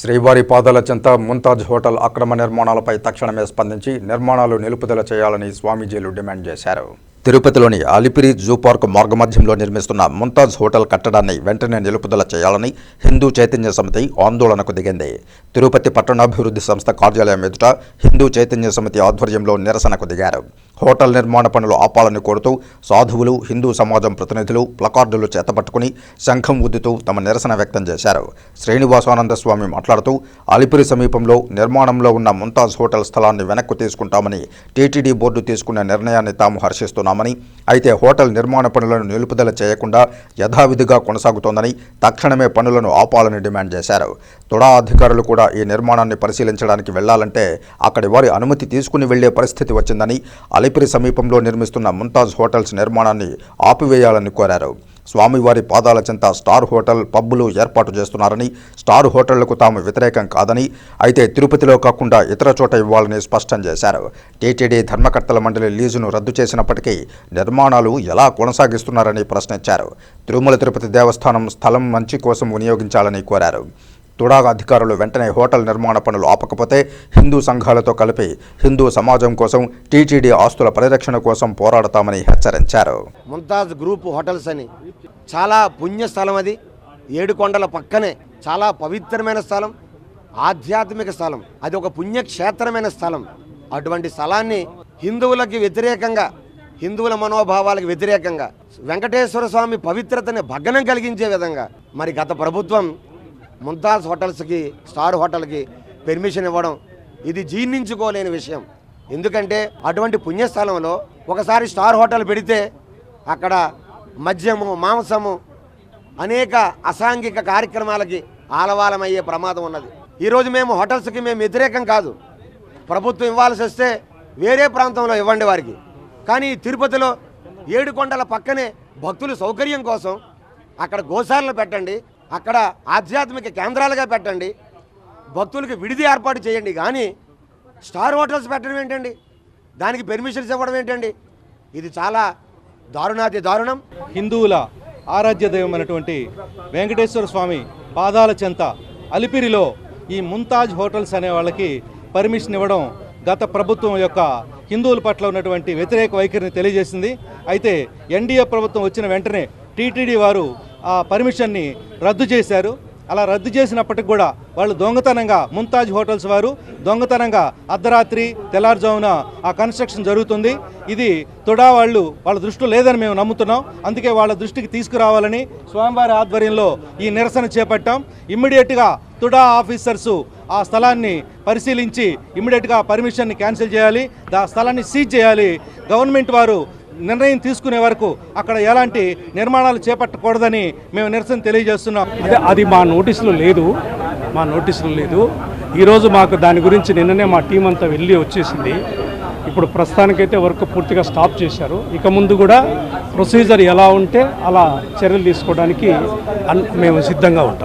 శ్రీవారి పాదాల చెంత ముంతాజ్ హోటల్ అక్రమ నిర్మాణాలపై తక్షణమే స్పందించి నిర్మాణాలు నిలుపుదల చేయాలని స్వామీజీలు డిమాండ్ చేశారు. తిరుపతిలోని అలిపిరి జూ పార్క్ మార్గమధ్యంలో నిర్మిస్తున్న ముంతాజ్ హోటల్ కట్టడాన్ని వెంటనే నిలుపుదల చేయాలని హిందూ చైతన్య సమితి ఆందోళనకు దిగింది. తిరుపతి పట్టణాభివృద్ధి సంస్థ కార్యాలయం ఎదుట హిందూ చైతన్య సమితి ఆధ్వర్యంలో నిరసనకు దిగారు. హోటల్ నిర్మాణ పనులు ఆపాలని కోరుతూ సాధువులు హిందూ సమాజం ప్రతినిధులు ప్లకార్డులు చేతపట్టుకుని శంఖం ఉద్దుతూ తమ నిరసన వ్యక్తం చేశారు. శ్రీనివాసానంద స్వామి మాట్లాడుతూ అలిపిరి సమీపంలో నిర్మాణంలో ఉన్న ముంతాజ్ హోటల్ స్థలాన్ని వెనక్కు తీసుకుంటామని టీటీడీ బోర్డు తీసుకున్న నిర్ణయాన్ని తాము హర్షిస్తున్నాం. హర్షిస్తున్నామని అయితే హోటల్ నిర్మాణ పనులను నిలుపుదల చేయకుండా యథావిధిగా కొనసాగుతోందని తక్షణమే పనులను ఆపాలని డిమాండ్ చేశారు. తుడా అధికారులు కూడా ఈ నిర్మాణాన్ని పరిశీలించడానికి వెళ్ళాలంటే అక్కడి వారి అనుమతి తీసుకుని వెళ్ళే పరిస్థితి వచ్చిందని అలిపిరి సమీపంలో నిర్మిస్తున్న ముంతాజ్ హోటల్స్ నిర్మాణాన్ని ఆపివేయాలని కోరారు. స్వామివారి పాదాల చెంత స్టార్ హోటల్ పబ్బులు ఏర్పాటు చేస్తున్నారని స్టార్ హోటళ్ళకు తాము వ్యతిరేకం కాదని అయితే తిరుపతిలో కాకుండా ఇతర చోట ఇవ్వాలని స్పష్టం చేశారు. టీటీడీ ధర్మకర్తల మండలి లీజును రద్దు చేసినప్పటికీ నిర్మాణాలు ఎలా కొనసాగిస్తున్నారని ప్రశ్నించారు. తిరుమల తిరుపతి దేవస్థానం స్థలం మంచి కోసం వినియోగించాలని కోరారు. తుడాగా అధికారులు వెంటనే హోటల్ నిర్మాణ పనులు ఆపకపోతే హిందూ సంఘాలతో కలిపి హిందూ సమాజం కోసం టీటీడీ ఆస్తుల పరిరక్షణ కోసం పోరాడతామని హెచ్చరించారు. ముంతాజ్ గ్రూప్ హోటల్స్ అని. చాలా పుణ్య స్థలం అది. ఏడుకొండల పక్కనే చాలా పవిత్రమైన స్థలం. ఆధ్యాత్మిక స్థలం. అది ఒక పుణ్యక్షేత్రమైన స్థలం. అటువంటి స్థలాన్ని హిందువులకి వ్యతిరేకంగా హిందువుల మనోభావాలకు వ్యతిరేకంగా వెంకటేశ్వర స్వామి పవిత్రతని భగ్నం కలిగించే విధంగా మరి గత ప్రభుత్వం ముంతాజ్ హోటల్స్కి స్టార్ హోటల్కి పెర్మిషన్ ఇవ్వడం ఇది జీర్ణించుకోలేని విషయం. ఎందుకంటే అటువంటి పుణ్యస్థలంలో ఒకసారి స్టార్ హోటల్ పెడితే అక్కడ మద్యము మాంసము అనేక అసాంఘిక కార్యక్రమాలకి ఆలవాలమయ్యే ప్రమాదం ఉన్నది. ఈరోజు మేము హోటల్స్కి మేము వ్యతిరేకం కాదు. ప్రభుత్వం ఇవ్వాల్సి వస్తే వేరే ప్రాంతంలో ఇవ్వండి వారికి. కానీ తిరుపతిలో ఏడుకొండల పక్కనే భక్తుల సౌకర్యం కోసం అక్కడ గోశాలను పెట్టండి. అక్కడ ఆధ్యాత్మిక కేంద్రాలుగా పెట్టండి. భక్తులకి విడిది ఏర్పాటు చేయండి. కానీ స్టార్ హోటల్స్ పెట్టడం ఏంటండి? దానికి పెర్మిషన్స్ ఇవ్వడం ఏంటండి? ఇది చాలా దారుణాతి దారుణం. హిందువుల ఆరాధ్య దైవమైనటువంటి వెంకటేశ్వర స్వామి పాదాల చెంత అలిపిరిలో ఈ ముంతాజ్ హోటల్స్ అనే వాళ్ళకి పర్మిషన్ ఇవ్వడం గత ప్రభుత్వం యొక్క హిందువుల పట్ల ఉన్నటువంటి వ్యతిరేక వైఖరిని తెలియజేసింది. అయితే ఎన్డీఏ ప్రభుత్వం వచ్చిన వెంటనే టీటీడీ వారు పర్మిషన్ని రద్దు చేశారు. అలా రద్దు చేసినప్పటికి కూడా వాళ్ళు దొంగతనంగా ముంతాజ్ హోటల్స్ వారు దొంగతనంగా అర్ధరాత్రి తెల్లారుజామున ఆ కన్స్ట్రక్షన్ జరుగుతుంది. ఇది తుడా వాళ్ళు వాళ్ళ దృష్టిలో లేదని మేము నమ్ముతున్నాం. అందుకే వాళ్ళ దృష్టికి తీసుకురావాలని స్వామివారి ఆధ్వర్యంలో ఈ నిరసన చేపట్టాం. ఇమ్మీడియట్గా తుడా ఆఫీసర్సు ఆ స్థలాన్ని పరిశీలించి ఇమ్మీడియట్గా పర్మిషన్ని క్యాన్సిల్ చేయాలి. ఆ స్థలాన్ని సీజ్ చేయాలి. గవర్నమెంట్ వారు నిర్ణయం తీసుకునే వరకు అక్కడ ఎలాంటి నిర్మాణాలు చేపట్టకూడదని మేము నిరసన తెలియజేస్తున్నాం. అదే అది మా నోటీసులో లేదు. మా నోటీసులో లేదు. ఈరోజు మాకు దాని గురించి నిన్ననే మా టీం అంతా వెళ్ళి వచ్చేసింది. ఇప్పుడు ప్రస్తుతానికైతే వర్క్ పూర్తిగా స్టాప్ చేశారు. ఇక ముందు కూడా ప్రొసీజర్ ఎలా ఉంటే అలా చర్యలు తీసుకోవడానికి అన్- మేము సిద్ధంగా ఉంటాం.